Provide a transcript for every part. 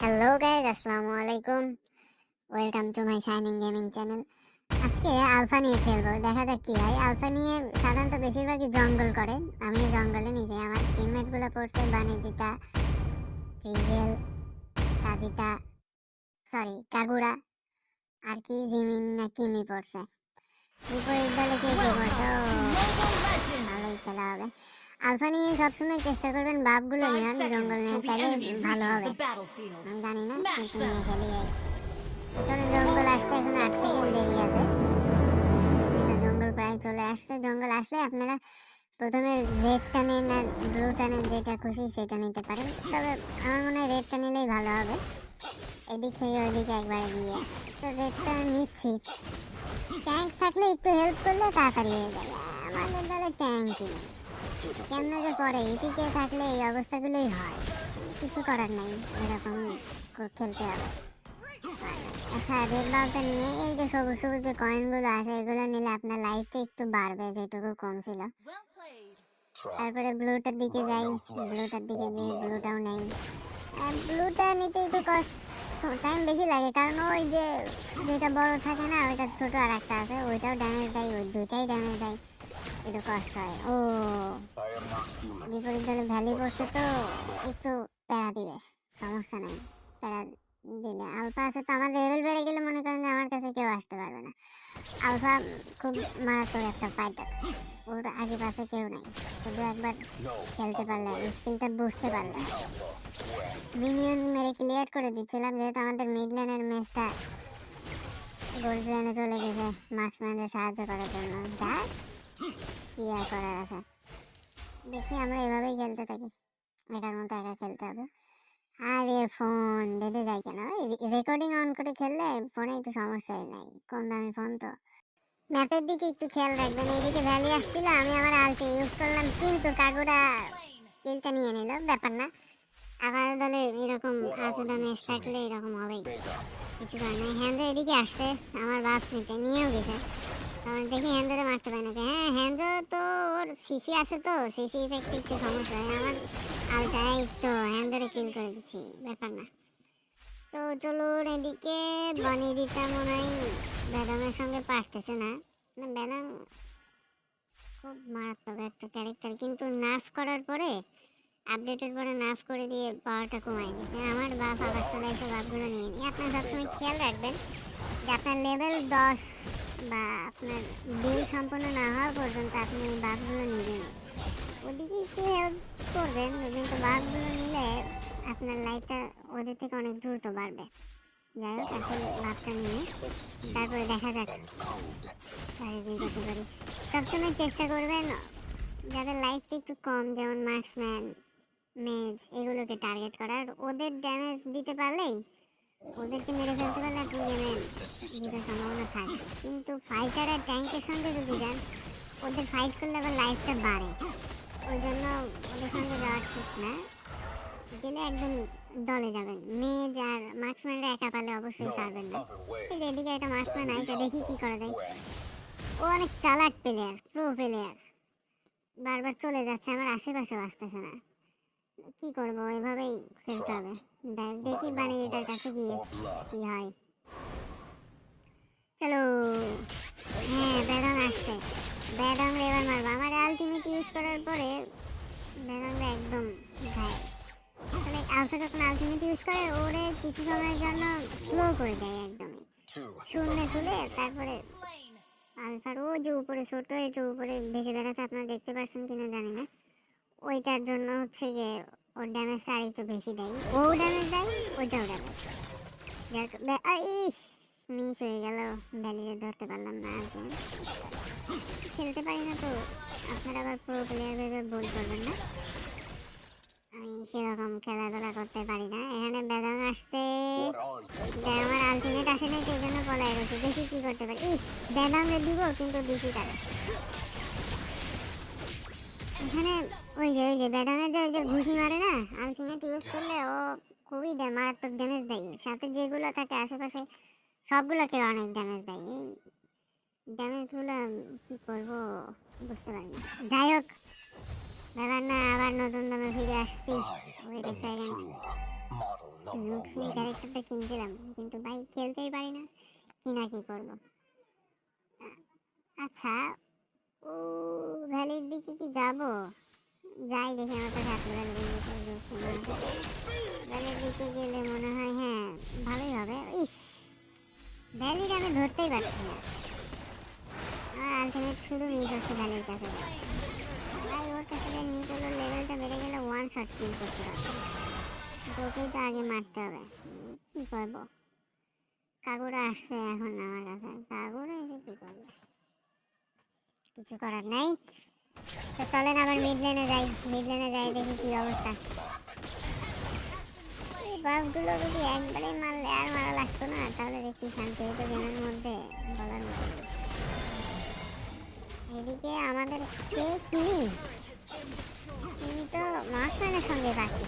Hello guys আসসালামু আলাইকুম। Welcome to my shining gaming channel আজকে আলফা নিয়ে খেলব দেখা যাক কি হয়। আলফা নিয়ে সাধারণত বেশিরভাগই জঙ্গল করে আমি জঙ্গলে নিজে। আমার টিমমেটগুলো পড়ছে বানিদিতা রিগেল কাদিতা সরি কাগুড়া আর কি জিমিন না কিমি পড়ছে। বিপরীত দলে কে কে পড়ছে? ভালোই খেলা হবে। আলফা নিয়ে সবসময় চেষ্টা করবেন বাপগুলো নিয়ে জঙ্গল নিয়ে তাহলে ভালো হবে। আমি জানি না কিন্তু নিয়ে খেলি এই। চলো জঙ্গল আসতে এখন আট সেকেন্ড দেরি আছে। তো জঙ্গল প্রায় চলে আসছে। জঙ্গল আসলে আপনারা প্রথমে রেডটা নেন আর ব্লুটা নেন যেটা খুশি সেটা নিতে পারেন। তবে আমার মনে হয় রেডটা নিলেই ভালো হবে। এদিক থেকে ওদিকে একবারে গিয়ে। তো রেডটা নিচ্ছি। ট্যাঙ্ক থাকলে একটু হেল্প করলে তাড়াতাড়ি হয়ে যাবে আমাদের দলে ট্যাঙ্কই নেই। কেমনে যে পরে ইপিকে থাকলে এই অবস্থাগুলোই হয়। কিছু করার নাই এরকম খেলতে হবে। আচ্ছা রেড বালটা নিয়ে এই যে সবুজ সবুজ যে কয়েনগুলো আসে এগুলো নিলে আপনার লাইফটা একটু বাড়বে যেটুকু কম ছিল। তারপরে ব্লুটার দিকে যাই ব্লুটার দিকে গিয়ে ব্লুটাও নেই। ব্লুটা নিতে একটু কষ্ট টাইম বেশি লাগে কারণ ওই যে যেটা বড় থাকে না ওইটা ছোট আর একটা আছে ওইটাও ড্যামেজ দেয় ওই দুইটাই ড্যামেজ দেয়। কষ্ট ও বিপরীত দলে ভ্যালি তো একটু প্যারা দিবে, সমস্যা প্যারা দিলে। আলফা আছে তো আমার লেভেল বেড়ে গেলে মনে করেন যে আমার কাছে কেউ আসতে পারবে না। আলফা খুব মারাত্মক একটা ফাইটার ওর আগে পাশে কেউ নেই, শুধু একবার খেলতে পারলে স্কিলটা বুঝতে পারলে। মিনিয়ন মেরে ক্লিয়ার করে দিচ্ছিলাম, যেহেতু আমাদের মিড লেনের ম্যাচটা গোল্ড লেনে চলে গেছে মার্কসম্যানদের সাহায্য করার জন্য। যা কি আর করার আছে? দেখি আমরা এভাবেই খেলতে থাকি। একার মতো একা খেলতে হবে। আরে ফোন, বেঁধে যায় কেন? রেকর্ডিং অন করে খেললে ফোনে একটু সমস্যাই নাই। কম দামি ফোন তো। ম্যাপের দিকে একটু খেয়াল রাখবেন। এইদিকে ভ্যালি আসছিল, আমি আমার আলটি ইউজ করলাম, কিন্তু কাকুরা কিলটা নিয়ে নিল, ব্যাপার না। আমার দলে এরকম আচুদা ম্যাচ থাকলে এরকম হবেই। কিছু নাই। হ্যান্ডো এদিকে আসছে, আমার বাপ নিতে, নিয়েও গেছে। দেখি হ্যান্ডোরে মারতে পারে না হ্যাঁ হ্যান্ডো তো ওর সিসি আছে তো সিসি ইফেক্ট একটু সমস্যা হয়। আমার আলটাই তো হ্যান্ডোরে কিল করে দিচ্ছি, ব্যাপার না। তো চলুন এদিকে বানিয়ে দিতাম মনে হয় বেদামের সঙ্গে পারতেছে না। না খুব মারাত্মক একটা ক্যারেক্টার কিন্তু নার্ভ করার পরে আপডেটের পরে নার্ভ করে দিয়ে পাওয়ারটা কমাই দিয়েছে। আমার বাপ আবার চলে এসে বাপগুলো নিয়ে নিই আপনার সবসময় খেয়াল রাখবেন যে আপনার লেভেল দশ বা আপনার বিল সম্পন্ন না হওয়া পর্যন্ত আপনি এই বাঘগুলো নেবেন। ওদিকে একটু হেল্প করবেন কিন্তু বাঘগুলো নিলে আপনার লাইফটা ওদের থেকে অনেক দ্রুত বাড়বে। যাই হোক, এখন বাঘটা নিয়ে তারপরে দেখা যাক। তাকে কি করতে পারি। সবসময় চেষ্টা করবেন যাদের লাইফটা একটু কম, যেমন মার্কসম্যান মেজ এগুলোকে টার্গেট করার। ওদের ড্যামেজ দিতে পারলেই ওদেরকে মেরে ফেলতে পারলে আপনি গেমে জিতার সম্ভাবনা থাকে। কিন্তু ফাইটার আর ট্যাঙ্কের সঙ্গে যদি যান ওদের ফাইট করলে আবার লাইফটা বাড়ে। ওই জন্য ওদের সঙ্গে যাওয়া ঠিক না। গেলে একদম দলে যাবেন। মেজ আর মার্কসম্যানরা একা পারলে অবশ্যই ছাড়বেন না। এই যে এদিকে একটা মার্কসম্যান আছে দেখি কি করা যায়। ও অনেক চালাক প্লেয়ার প্রো প্লেয়ার বারবার চলে যাচ্ছে আমার আশেপাশেও আসতেছে না। কি করব? এভাবেই খেলতে হবে। দেখ বাণিজ্যটার কাছে গিয়ে কি হয়। চলো। হ্যাঁ বেদম আসছে। বেদম এবার মারবো। আমার আলটিমেট ইউজ করার পরে বেদমটা একদম ভাই। আসলে আলফা যখন আলটিমেট ইউজ করে ওরে কিছু সময়ের জন্য স্লো করে দেয় একদমই। শূন্য তুলে তারপরে আলফার ও যে উপরে ছোট এই যে উপরে ভেসে বেড়াচ্ছে আপনারা দেখতে পাচ্ছেন কিনা জানি না। ওইটার জন্য হচ্ছে যে ওর ড্যামেজটা আর একটু বেশি দেয়। ও ড্যামেজ দেয়, ওইটাও ড্যামেজ ইস মিস হয়ে গেল। ভ্যালিরে ধরতে পারলাম না আর খেলতে পারি না তো। আপনারা আবার প্রো প্লেয়ার ভুল করবেন না। আমি সেরকম খেলাধুলা করতে পারি না। এখানে বেদাং আসছে। আমার আলটিমেট আসে নাই, সেই জন্য পলাই রয়েছে দেখি কি করতে পারি। ইস বেদাংরে দিব, কিন্তু দিছি তারে ওই যে ওই যে বেদানের যে যে ঘুষি মারে না আলটিমেট ইউজ করলে ও খুবই মারাত্মক ড্যামেজ দেয়। সাথে যেগুলো থাকে আশেপাশে সবগুলোকে অনেক ড্যামেজ দেয়। এই ড্যামেজগুলো কি করব বুঝতে পারি না। যাই হোক ব্যাপার না আবার নতুন দামে ফিরে আসছি। ওয়েট সেকেন্ড True ক্যারেক্টারটা কিনছিলাম কিন্তু ভাই খেলতেই পারি না। কি না কি করব? আচ্ছা ও ভ্যালির দিকে কি যাব? যাই দেখি আমার কাছে ভ্যালি ভ্যালির দিকে গেলে মনে হয় হ্যাঁ ভালোই হবে। ইস ভ্যালির আমি ধরতেই পারছি না। আমার আলটিমেট শুধু মিস হচ্ছে ভ্যালির কাছে। ভাই, ওর কাছে যে মিস হলো লেভেলটা বেড়ে গেলে ওয়ান শট কিল করতে পারবে। তোকেই তো আগে মারতে হবে। কি করব? কাকুরা আসছে এখন আমার কাছে। কাকুরা এসে কি করবে? কিছু করার নাই। তো চলেন আবার মিড লেনে যাই মিড লেনে যাই, দেখি কি অবস্থা। এই বাপগুলো যদি একবারে মারলে আর মারা লাগতো না, তাহলে কি শান্তি হতো গেমের মধ্যে বলার মতো। এদিকে আমাদের কে? কিনি কিনি তো মাসমানের সঙ্গে পাচ্ছি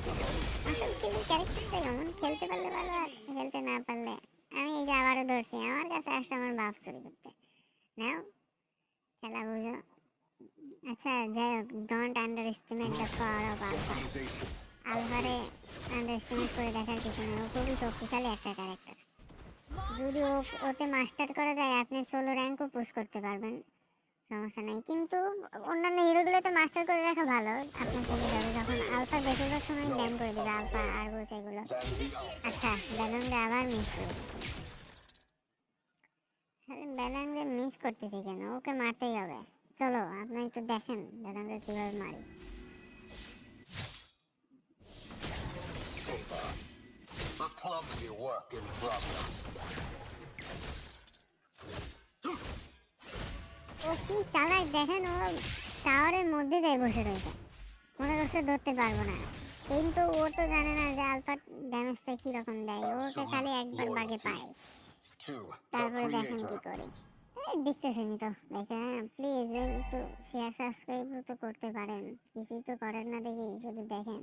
আসলে কিনি ক্যারেক্টারটা এমন খেলতে পারলে ভালো আর খেলতে না পারলে। আমি এই যে আবারও ধরছি, আমার কাছে আসছে আমার বাপ চুরি করতে। নাও, খেলা বুঝো। আচ্ছা যাই হোক don't underestimate the power of alpha আলফারে underestimate করে দেখার কিছু নেই, ও খুবই শক্তিশালী একটা ক্যারেক্টার যদি ও, ওতে মাস্টার করা যায়, আপনি সোলো র্যাঙ্কও পুশ করতে পারবেন, সমস্যা নেই। কিন্তু অন্যান্য হিরোগুলোতে মাস্টার করে রাখা ভালো, আপনার সুবিধা হবে যখন আলফা বেশিরভাগ সময় ব্যাম করে দেবে আলফা আর আরগোস এগুলো। আচ্ছা ব্যালনটা আবার মিস করে ব্যালনকে মিস করতেছি কেন? ওকে মারতেই হবে। চলো আপনি একটু দেখেন ব্যালনকে কীভাবে মারি। A clumsy work in progress. ও কি চালাক দেখেন ও টাওয়ারের মধ্যে যাই বসে রয়েছে মনে করছে ধরতে পারব না। কিন্তু ও তো জানে না যে আলফার ড্যামেজটা কীরকম দেয়। ওকে খালি একবার বাগে পায়। তারপরে দেখেন কি. করি। এই দেখতেছেনই তো। দেখেন প্লিজ একটু শেয়ার সাবস্ক্রাইব তো করতে পারেন। কিছুই তো করেন না দেখি শুধু দেখেন।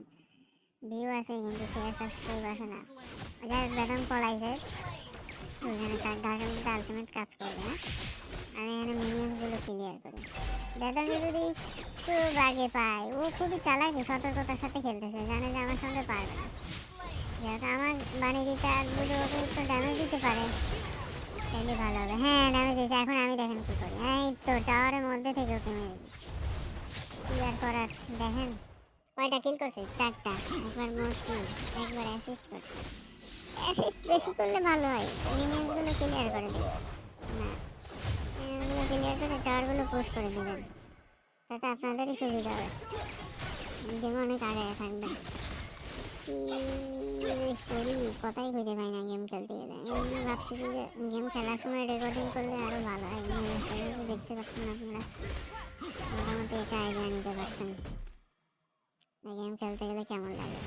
ভিউ আসে, কিন্তু শেয়ার সাবস্ক্রাইব আসে না। যাই বেদম পলাইছে ওইখানে তার ঘাসের মধ্যে আলটিমেট কাজ করবে না আমি এখানে মিনিয়নগুলো ক্লিয়ার করি। বেদম যদি একটু বাগে পায়, ও খুবই চালাকি, সতর্কতার সাথে খেলতেছে, জানে যে আমার সঙ্গে পারবে না। যেহেতু আমার বাণিজ্যটা যদি ওকে একটু ড্যামেজ দিতে পারে। ভালো হবে। হ্যাঁ দিয়েছে এখন আমি দেখেন কি করি। এই তো টাওয়ারের মধ্যে থেকে ওকে মেরে কি আর করার, দেখেন। কয়টা কিল করছে? চারটা। একবার মরছি, একবার অ্যাসিস্ট করছে। অ্যাসিস্ট বেশি করলে ভালো হয়। মিনিয়নগুলো ক্লিয়ার করে দিই। না মিনিয়নগুলো ক্লিয়ার করে টাওয়ারগুলো পুশ করে দিবেন। তাতে আপনাদেরই সুবিধা হবে। গেমে অনেক আগে থাকবে। কথাই খুঁজে পাই না গেম খেলতে গেলে? এমনি ভাবতেছি যে গেম খেলার সময় রেকর্ডিং করলে আরও ভালো হয়। দেখতে পারতেন আপনারা, মোটামুটি এটা আইডিয়া নিতে পারতেন গেম খেলতে গেলে কেমন লাগে?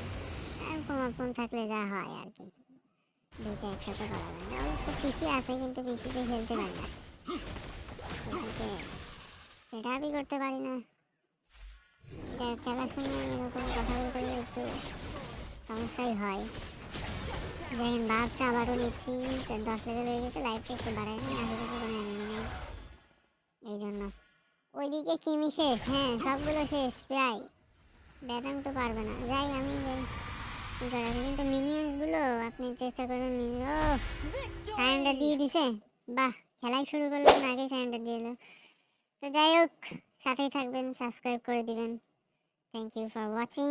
আর ফোন থাকলে যা হয় আর কি। দুইটা একসাথে করা যায়। না অবশ্য পিসি আছে, কিন্তু পিসিতে খেলতে পারি না। সেটা আমি করতে পারি না। খেলার সময় এরকম কথা বলতে একটু সমস্যাই হয়। দেখেন বাঘটা আবারও নিচ্ছি দশ লেভেল হয়ে গেছে লাইফটা একটু এনিমি নেই এই জন্য ওইদিকে কিমি শেষ হ্যাঁ সবগুলো শেষ, প্রায়। ব্যাটাং তো পারবে না। যাই, আমি যাই। কিন্তু মিনিয়ন্সগুলো আপনি চেষ্টা করুন ও সারেন্ডার দিয়ে দিছে। বাহ, খেলাই শুরু করলাম, আগে সারেন্ডার দিয়ে দিল তো যাই হোক, সাথেই থাকবেন সাবস্ক্রাইব করে দিবেন। Thank you for watching